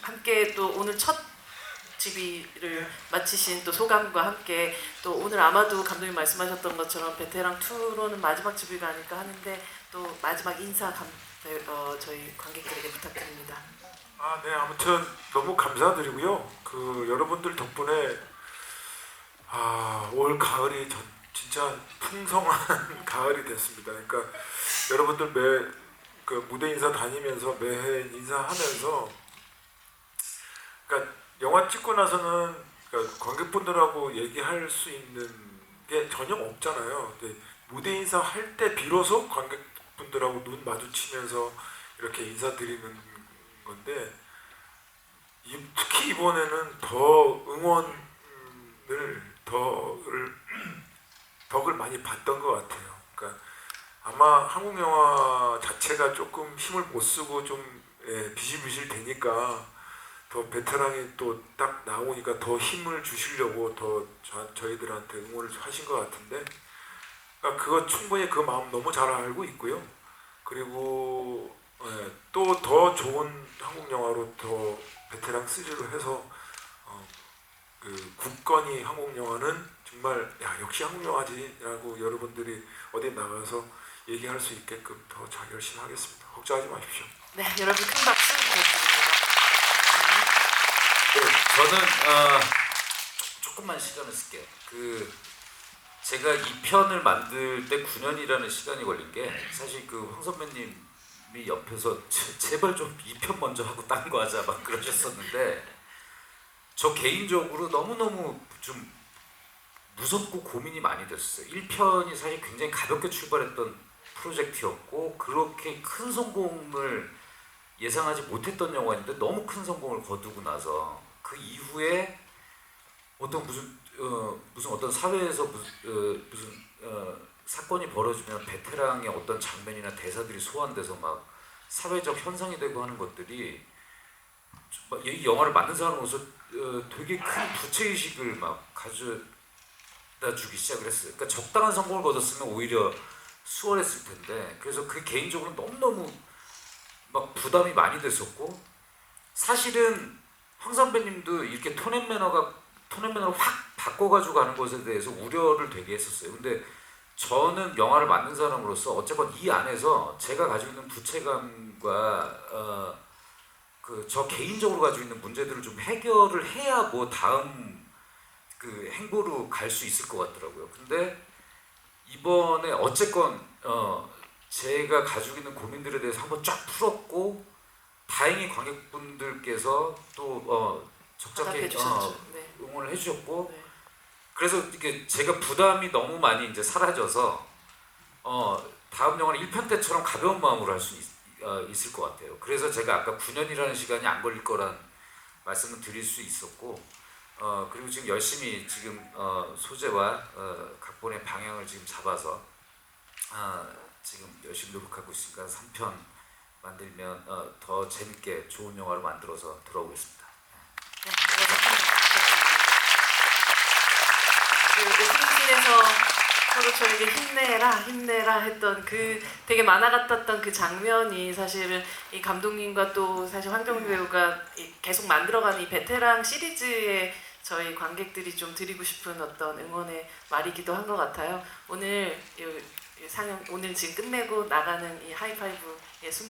함께 또 오늘 첫 집이를 마치신 또 소감과 함께 또 오늘 아마도 감독님 말씀하셨던 것처럼 베테랑 2로는 마지막 집이가 아닐까 하는데 또 마지막 인사 감, 어, 저희 관객들에게 부탁드립니다. 아, 네, 아무튼 너무 감사드리고요. 그 여러분들 덕분에 아, 올 가을이 저, 진짜 풍성한 가을이 됐습니다. 그러니까 여러분들 매 그 무대 인사 다니면서 매해 인사하면서 영화 찍고 나서는 그러니까 관객분들하고 얘기할 수 있는 게 전혀 없잖아요. 근데 무대 인사 할 때 비로소 관객분들하고 눈 마주치면서 이렇게 인사드리는 건데 이- 특히 이번에는 더 응원을 더를 덕을 많이 봤던 것 같아요. 그러니까 아마 한국 영화 자체가 조금 힘을 못 쓰고 좀 예, 비실비실 되니까 더 베테랑이 또 딱 나오니까 더 힘을 주시려고 더 저, 저희들한테 응원을 하신 것 같은데 그러니까 그거 충분히 그 마음 너무 잘 알고 있고요. 그리고 예, 또더 좋은 한국 영화로 더 베테랑 3로 해서 어, 그 굳건히 한국 영화는 정말 야 역시 한국 영화지라고 여러분들이 어디 나가서 얘기할 수 있게끔 더 잘 열심히 하겠습니다. 걱정하지 마십시오. 네, 여러분 큰 박수. 네, 저는 아, 조금만 시간을 쓸게요. 그 제가 이 편을 만들 때 9년이라는 시간이 걸린 게 사실 그 황 선배님이 옆에서 제- 제발 좀 이 편 먼저 하고 딴 거 하자 막 그러셨었는데 저 개인적으로 너무너무 좀 무섭고 고민이 많이 됐어요. 1편이 사실 굉장히 가볍게 출발했던 프로젝트였고 그렇게 큰 성공을 예상하지 못했던 영화인데 너무 큰 성공을 거두고 나서 그 이후에 어떤 무슨 어, 무슨 어떤 사회에서 무슨 어, 무슨 어, 사건이 벌어지면 베테랑의 어떤 장면이나 대사들이 소환돼서 막 사회적 현상이 되고 하는 것들이 막이 영화를 만든 사람으로서 어, 되게 큰 부채 의식을 막 가져다 주기 시작을 했어요. 그러니까 적당한 성공을 거뒀으면 오히려 수월했을 텐데 그래서 그 개인적으로 너무 너무 막 부담이 많이 됐었고 사실은 황 선배님도 이렇게 톤앤 매너가 톤앤 매너를 확 바꿔가지고 가는 것에 대해서 우려를 되게 했었어요. 근데 저는 영화를 만든 사람으로서 어쨌건 이 안에서 제가 가지고 있는 부채감과 어, 그 저 개인적으로 가지고 있는 문제들을 좀 해결을 해야 뭐 다음 그 행보로 갈 수 있을 것 같더라고요. 근데 이번에 어쨌건 어, 제가 가지고 있는 고민들에 대해서 한번 쫙 풀었고 다행히 관객분들께서 또 어, 적절히 어. 네. 응원을 해주셨고 네. 그래서 이게 제가 부담이 너무 많이 이제 사라져서 어, 다음 영화는 1편 때처럼 가벼운 마음으로 할 수 어, 있을 것 같아요. 그래서 제가 아까 9년이라는 시간이 안 걸릴 거란 말씀을 드릴 수 있었고 어, 그리고 지금 열심히 지금 어, 소재와 어, 각본의 방향을 지금 잡아서 아, 지금 열심히 노력하고 있으니까 3편 만들면 어, 더 재밌게 좋은 영화로 만들어서 돌아오겠습니다. 네. 그 오프닝씬에서 서로 저에게 힘내라 힘내라 했던 그 되게 만화 같았던 그 장면이 사실은 이 감독님과 또 사실 황정민 배우가 이 계속 만들어가는 이 베테랑 시리즈에 저희 관객들이 좀 드리고 싶은 어떤 응원의 말이기도 한 것 같아요. 오늘 상영 오늘 지금 끝내고 나가는 이 하이파이브의 순